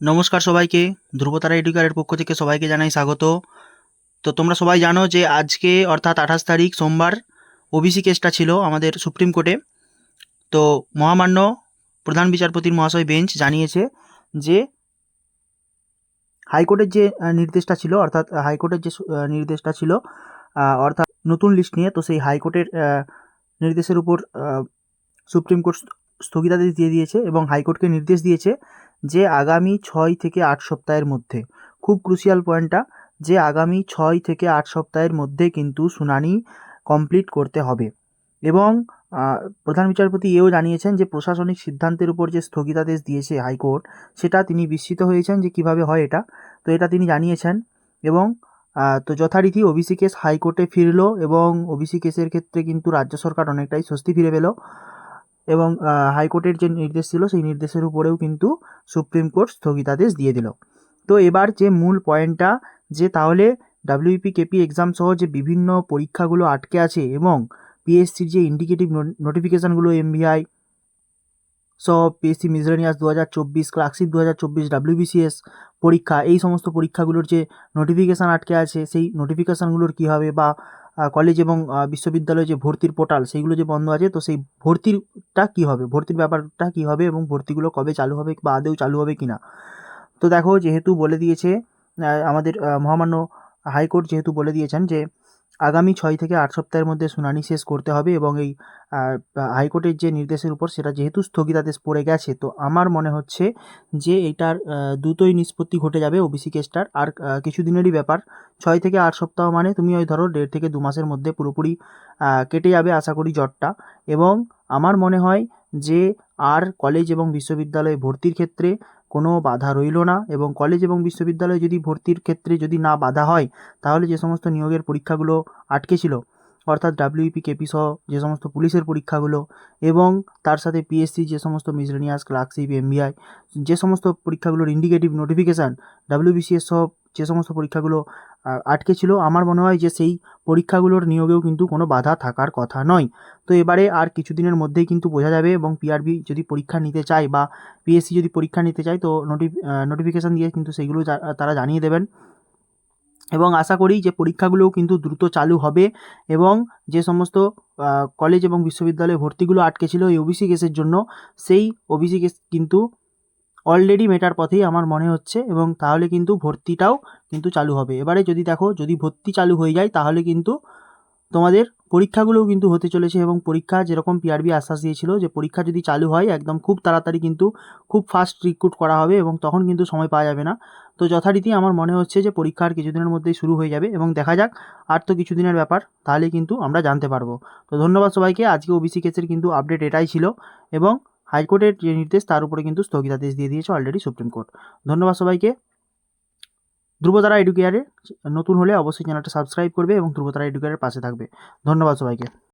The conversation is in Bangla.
নমস্কার সবাইকে, ধ্রুবতারা এডুকারের পক্ষ থেকে সবাইকে জানাই স্বাগত। তো তোমরা সবাই জানো যে আজকে অর্থাৎ আঠাশ তারিখ সোমবার ওবিসি কেসটা ছিল আমাদের সুপ্রিম কোর্টে। তো মহামান্য প্রধান বিচারপতির মহাশয় বেঞ্চ জানিয়েছে যে হাইকোর্টের যে নির্দেশটা ছিল, অর্থাৎ হাইকোর্টের যে নির্দেশটা ছিল অর্থাৎ নতুন লিস্ট নিয়ে, তো সেই হাইকোর্টের নির্দেশের উপর সুপ্রিম কোর্ট স্থগিতাদেশ দিয়ে দিয়েছে এবং হাইকোর্টকে নির্দেশ দিয়েছে যে আগামী ছয় থেকে আট সপ্তাহের মধ্যে। খুব ক্রুশিয়াল পয়েন্টটা যে আগামী ছয় থেকে আট সপ্তাহের মধ্যে কিন্তু শুনানি কমপ্লিট করতে হবে। এবং প্রধান বিচারপতি এও জানিয়েছেন যে প্রশাসনিক সিদ্ধান্তের উপর যে স্থগিতাদেশ দিয়েছে হাইকোর্ট, সেটা তিনি বিস্মিত হয়েছেন যে কীভাবে হয় এটা। তো এটা তিনি জানিয়েছেন এবং তো যথারীতি ওবিসি কেস হাইকোর্টে ফিরল এবং ওবিসি কেসের ক্ষেত্রে কিন্তু রাজ্য সরকার অনেকটাই স্বস্তি ফিরে পেল। এবং হাইকোর্টের যে নির্দেশ ছিল, সেই নির্দেশের উপরেও কিন্তু সুপ্রিম কোর্ট স্থগিতাদেশ দিয়ে দিল। তো এবার যে মূল পয়েন্টটা, যে তাহলে ডাব্লিউপি কেপি এক্সাম সহ যে বিভিন্ন পরীক্ষাগুলো আটকে আছে এবং পিএসসির যে ইন্ডিকেটিভ নোটিফিকেশানগুলো এমবিআই সব পিএসসি মিজরানিয়াস দু হাজার চব্বিশ ক্লার্কশিপ দু হাজার চব্বিশ ডাব্লিউবিসিএস পরীক্ষা, এই সমস্ত পরীক্ষাগুলোর যে নোটিফিকেশান আটকে আছে, সেই নোটিফিকেশানগুলোর কী হবে বা কলেজ এবং বিশ্ববিদ্যালয়ে যে ভর্তির পোর্টাল সেইগুলো যে বন্ধ আছে, তো সেই ভর্তিরটা কী হবে? ভর্তির ব্যাপারটা কী হবে এবং ভর্তিগুলো কবে চালু হবে বা আদেও চালু হবে কি না তো দেখো, যেহেতু বলে দিয়েছে আমাদের মহামান্য হাইকোর্ট যেহেতু বলে দিয়েছেন যে আগামী ছয় থেকে আট সপ্তাহের মধ্যে শুনানি শেষ করতে হবে এবং এই হাইকোর্টের যে নির্দেশের উপর সেটা যেহেতু স্থগিতাদেশ পড়ে গেছে, তো আমার মনে হচ্ছে যে এটার দ্রুতই নিষ্পত্তি ঘটে যাবে ওবিসি কেসটার। আর কিছুদিনেরই ব্যাপার, ছয় থেকে আট সপ্তাহ মানে তুমি ওই ধরো দেড় থেকে দু মাসের মধ্যে পুরোপুরি কেটে যাবে আশা করি জটটা এবং আমার মনে হয় যে আর কলেজ এবং বিশ্ববিদ্যালয়ে ভর্তির ক্ষেত্রে কোনো বাধা রইল না এবং কলেজ এবং বিশ্ববিদ্যালয়ে যদি ভর্তির ক্ষেত্রে যদি না বাধা হয়, তাহলে যে সমস্ত নিয়োগের পরীক্ষাগুলো আটকে ছিল, অর্থাৎ ডাব্লিউপি কেপি সহ যে সমস্ত পুলিশের পরীক্ষাগুলো এবং তার সাথে পিএসসি যে সমস্ত মিসলেনিয়াস ক্লার্কশিপ এমবিআই যে সমস্ত পরীক্ষাগুলোর ইন্ডিকেটিভ নোটিফিকেশান ডাব্লিউবিসিএস সহ যে সমস্ত পরীক্ষাগুলো আটকে ছিল, আমার মনে হয় যে সেই পরীক্ষাগুলোর নিয়োগেও কিন্তু কোনো বাধা থাকার কথা নয়। তো এবারে আর কিছুদিনের মধ্যেই কিন্তু বোঝা যাবে এবং পিআরবি যদি পরীক্ষা নিতে চায় বা পিএসসি যদি পরীক্ষা নিতে চায়, তো নোটি নোটিফিকেশান দিয়ে কিন্তু সেইগুলো তারা জানিয়ে দেবেন। এবং আশা করি যে পরীক্ষাগুলোও কিন্তু দ্রুত চালু হবে এবং যে সমস্ত কলেজ এবং বিশ্ববিদ্যালয়ে ভর্তিগুলো আটকে ছিল এই ওবিসি কেসের জন্য, সেই ওবিসি কেস কিন্তু অলরেডি মেটার পথেই আমার মনে হচ্ছে এবং তাহলে কিন্তু ভর্তিটাও কিন্তু চালু হবে। এবারে যদি দেখো, যদি ভর্তি চালু হয়ে যায়, তাহলে কিন্তু তোমাদের পরীক্ষাগুলোও কিন্তু হতে চলেছে এবং পরীক্ষা যেরকম পিআরবি আশ্বাস দিয়েছিল যে পরীক্ষা যদি চালু হয়, একদম খুব তাড়াতাড়ি কিন্তু খুব ফাস্ট রিক্রুট করা হবে এবং তখন কিন্তু সময় পাওয়া যাবে না। তো যথারীতি আমার মনে হচ্ছে যে পরীক্ষা আর কিছুদিনের মধ্যেই শুরু হয়ে যাবে এবং দেখা যাক আর তো কিছুদিনের ব্যাপার, তাহলে কিন্তু আমরা জানতে পারব। তো ধন্যবাদ সবাইকে, আজকে ওবিসি কেসের কিন্তু আপডেট এটাই ছিল এবং হাইকোর্টের যে নির্দেশ, তার উপরে কিন্তু স্থগিতাদেশ দিয়ে দিয়েছে অলরেডি সুপ্রিম কোর্ট ধন্যবাদ সবাইকে। ধ্রুবতারা এডুকেয়ারে নতুন হলে অবশ্যই চ্যানেলটা সাবস্ক্রাইব করবে এবং ধ্রুবতারা এডুকেয়ারের পাশে থাকবে। ধন্যবাদ সবাইকে।